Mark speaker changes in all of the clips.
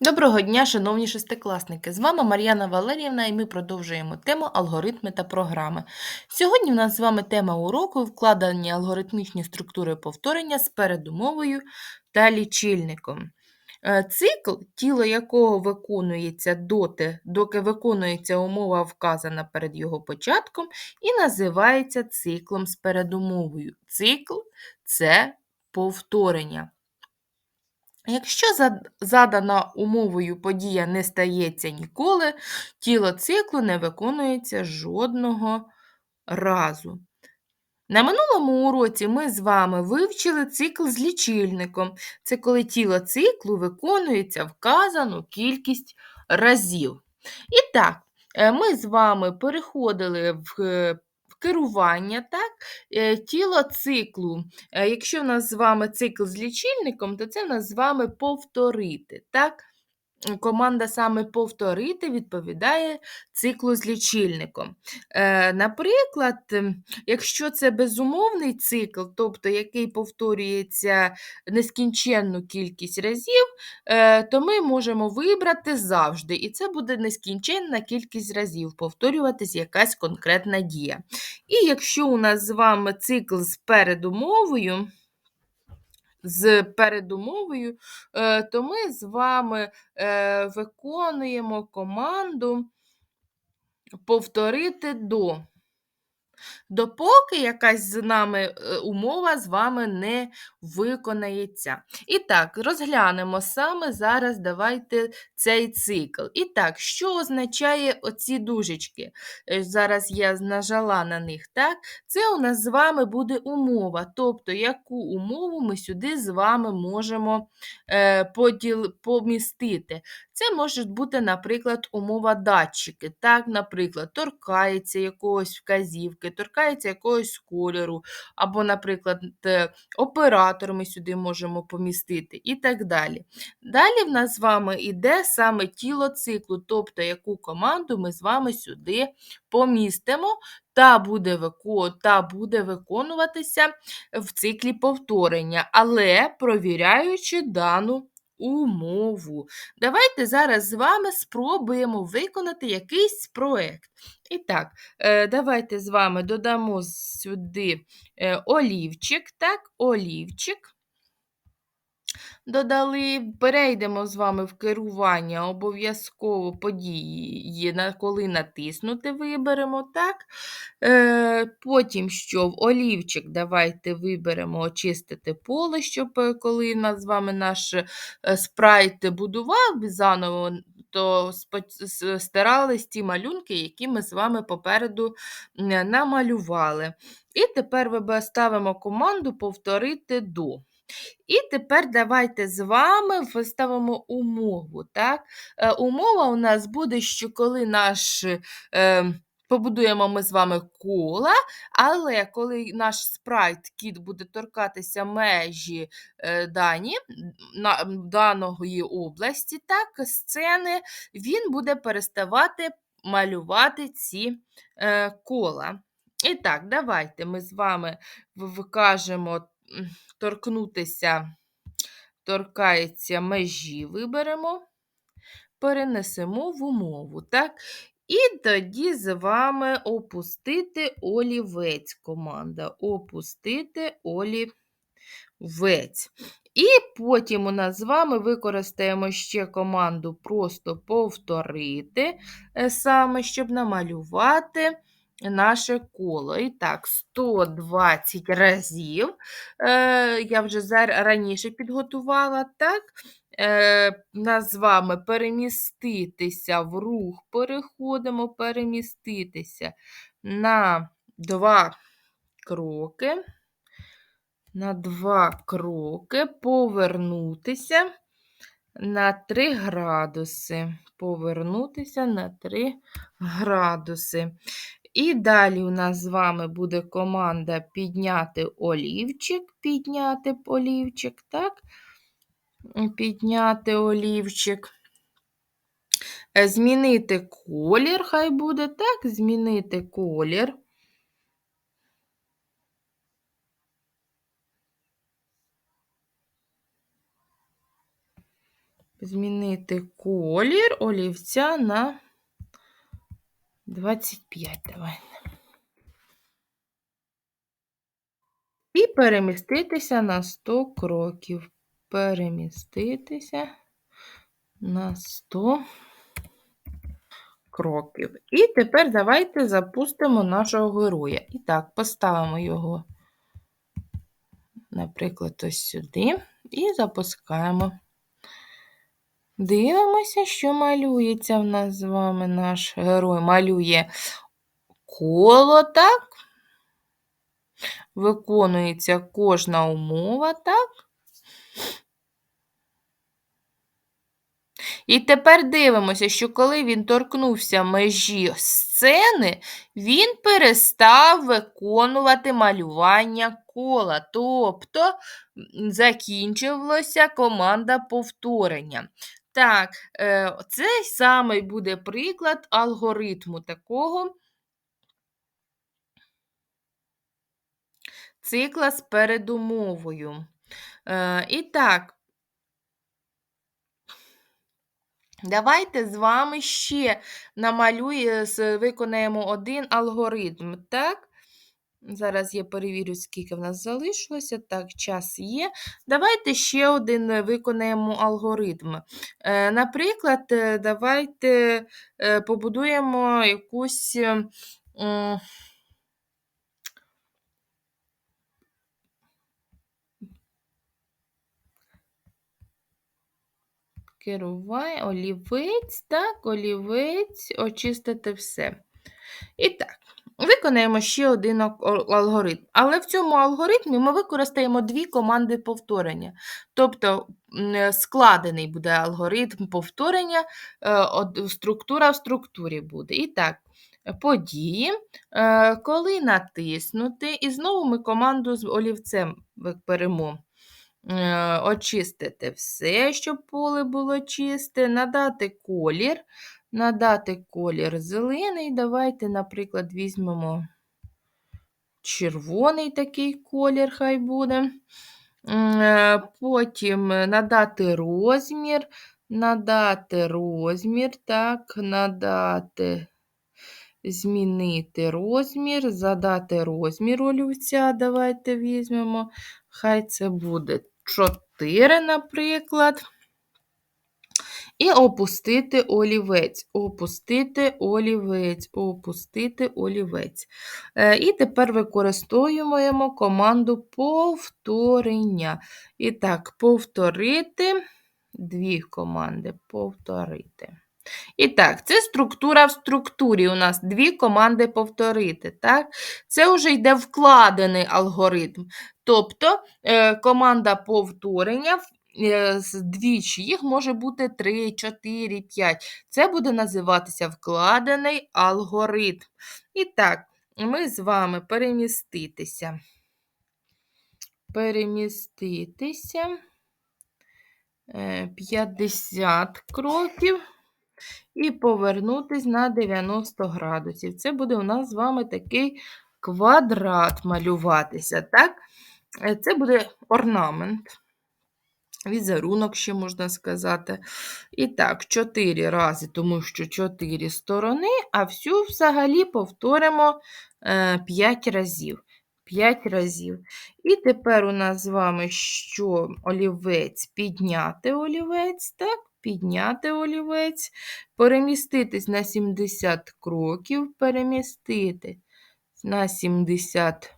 Speaker 1: Доброго дня, шановні шестикласники! З вами Мар'яна Валеріївна і ми продовжуємо тему алгоритми та програми. Сьогодні в нас з вами тема уроку вкладення алгоритмічні структури повторення з передумовою та лічильником. Е, цикл, тіло якого виконується доти, доки виконується умова, вказана перед його початком, і називається циклом з передумовою. Цикл це повторення. Якщо задана умовою подія не стається ніколи, тіло циклу не виконується жодного разу. На минулому уроці ми з вами вивчили цикл з лічильником. Це коли тіло циклу виконується вказану кількість разів. І так, е, ми з вами переходили в е, керування, так, е, тіло циклу. Е, якщо в нас з вами цикл з лічильником, то це в нас з вами повторити. так команда саме повторити відповідає циклу з лічильником. Е, Наприклад, якщо це безумовний цикл, тобто який повторюється нескінченну кількість разів, е, то ми можемо вибрати завжди. І це буде нескінченна кількість разів, повторюватись якась конкретна дія. І якщо у нас з вами цикл з передумовою, з передумовою, е, то ми з вами е, виконуємо команду повторити до допоки якась з нами е, умова з вами не виконається. І так, розглянемо саме зараз давайте цей цикл. І так, що означає оці дужечки? Е, зараз я нажала на них, так? Це у нас з вами буде умова, тобто яку умову ми сюди з вами можемо е, поділ, помістити. Це може бути, наприклад, умова датчики. Так, Наприклад, торкається якогось вказівки, торкається якогось кольору, або, наприклад, оператор ми сюди можемо помістити і так далі. Далі в нас з вами йде саме тіло циклу, тобто яку команду ми з вами сюди помістимо. Та буде та буде виконуватися в циклі повторення, але провіряючи дану умову. Давайте зараз з вами спробуємо виконати якийсь проєкт. І так, е, давайте з вами додамо сюди е, олівчик, так, олівчик додали. Перейдемо з вами в керування обов'язково події, на коли натиснути, виберемо. так? Е, Потім що в олівчик давайте виберемо очистити поле, щоб е, коли нас з вами наш е, спрайт будував заново, то стирались ті малюнки, які ми з вами попереду намалювали. І тепер ставимо команду повторити до. І тепер давайте з вами виставимо умову. Так? Е, Умова у нас буде, що коли наш. Е, Побудуємо ми з вами кола, але коли наш спрайт кіт буде торкатися межі е, дані, на, даної області, так, сцени, він буде переставати малювати ці е, кола. І так, давайте ми з вами вкажемо торкнутися, торкається межі, виберемо, перенесемо в умову. так? І тоді з вами опустити олівець команда. Опустити олівець. І потім у нас з вами використаємо ще команду просто повторити, е, саме, щоб намалювати наше коло. І так, 120 разів. Е, Я вже раніше підготувала, так? Е, Нас з вами переміститися в рух, переходимо, переміститися на два кроки. На два кроки, повернутися на 3 градуси. Повернутися на 3 градуси. І далі у нас з вами буде команда підняти олівчик, підняти олівчик, так? Підняти олівчик. Е, змінити колір, хай буде так, змінити колір. Змінити колір олівця на 25. Давай. І переміститися на 100 кроків. Переміститися на 100 кроків. І тепер давайте запустимо нашого героя. І так, поставимо його, наприклад, ось сюди і запускаємо. Дивимося, що малюється в нас з вами наш герой. Малює коло, так? Виконується кожна умова, так? І тепер дивимося, що коли він торкнувся межі сцени, він перестав виконувати малювання кола. Тобто закінчилася команда повторення. Так, е, цей самий буде приклад алгоритму такого цикла з передумовою. Е, І так, Давайте з вами ще намалює, виконаємо один алгоритм. Так? Зараз я перевірю, скільки в нас залишилося. Так, час є. Давайте ще один е, виконаємо алгоритм. Е, Наприклад, е, давайте побудуємо якусь. Керувай, олівець, так, олівець, очистити все. І так, виконаємо ще один ал- ал- алгоритм. Але в цьому алгоритмі ми використаємо дві команди повторення. Тобто е, складений буде алгоритм повторення, е, структура в структурі буде. І так, події, е, коли натиснути, і знову ми команду з олівцем беремо. Очистити все, щоб поле було чисте, надати колір, надати колір зелений. Давайте, наприклад, візьмемо червоний такий колір, хай буде. Е, Потім надати розмір, надати розмір, так, надати, змінити розмір, задати розмір олівця. Давайте візьмемо. Хай це буде 4, наприклад. І опустити олівець, опустити олівець, опустити олівець. Е, І тепер використовуємо команду повторення. І так, повторити дві команди. Повторити. І так, це структура в структурі. У нас дві команди повторити. Так? Це вже йде вкладений алгоритм. Тобто е, команда повторення двічі, їх може бути 3, 4, 5. Це буде називатися вкладений алгоритм. І так, ми з вами переміститися. Переміститися. е, 50 кроків і повернутись на 90 градусів. Це буде у нас з вами такий квадрат малюватися. так? Е, Це буде орнамент. Візерунок ще можна сказати. І так, 4 рази, тому що 4 сторони, а всю взагалі повторимо 5 разів. 5 разів. І тепер у нас з вами що олівець, підняти олівець, так? Підняти олівець, переміститись на 70 кроків, перемістити на 70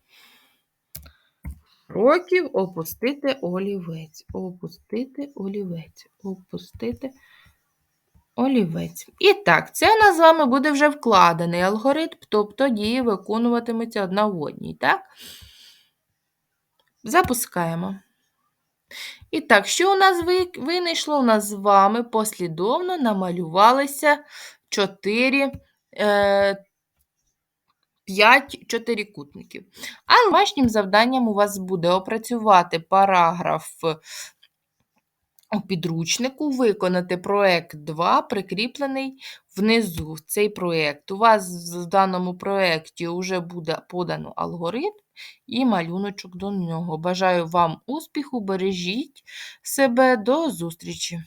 Speaker 1: кроків, опустити олівець, опустити олівець, опустити олівець. І так, це у нас з вами буде вже вкладений алгоритм, тобто дії виконуватимуться одна в одній, так? Запускаємо. І так, що у нас ви- винайшло? У нас з вами послідовно намалювалися 4, е, 5 чотирикутників. А домашнім завданням у вас буде опрацювати параграф у підручнику, виконати проєкт 2, прикріплений внизу. Цей проєкт. У вас в даному проєкті вже буде подано алгоритм і малюночок до нього. Бажаю вам успіху, бережіть себе, до зустрічі!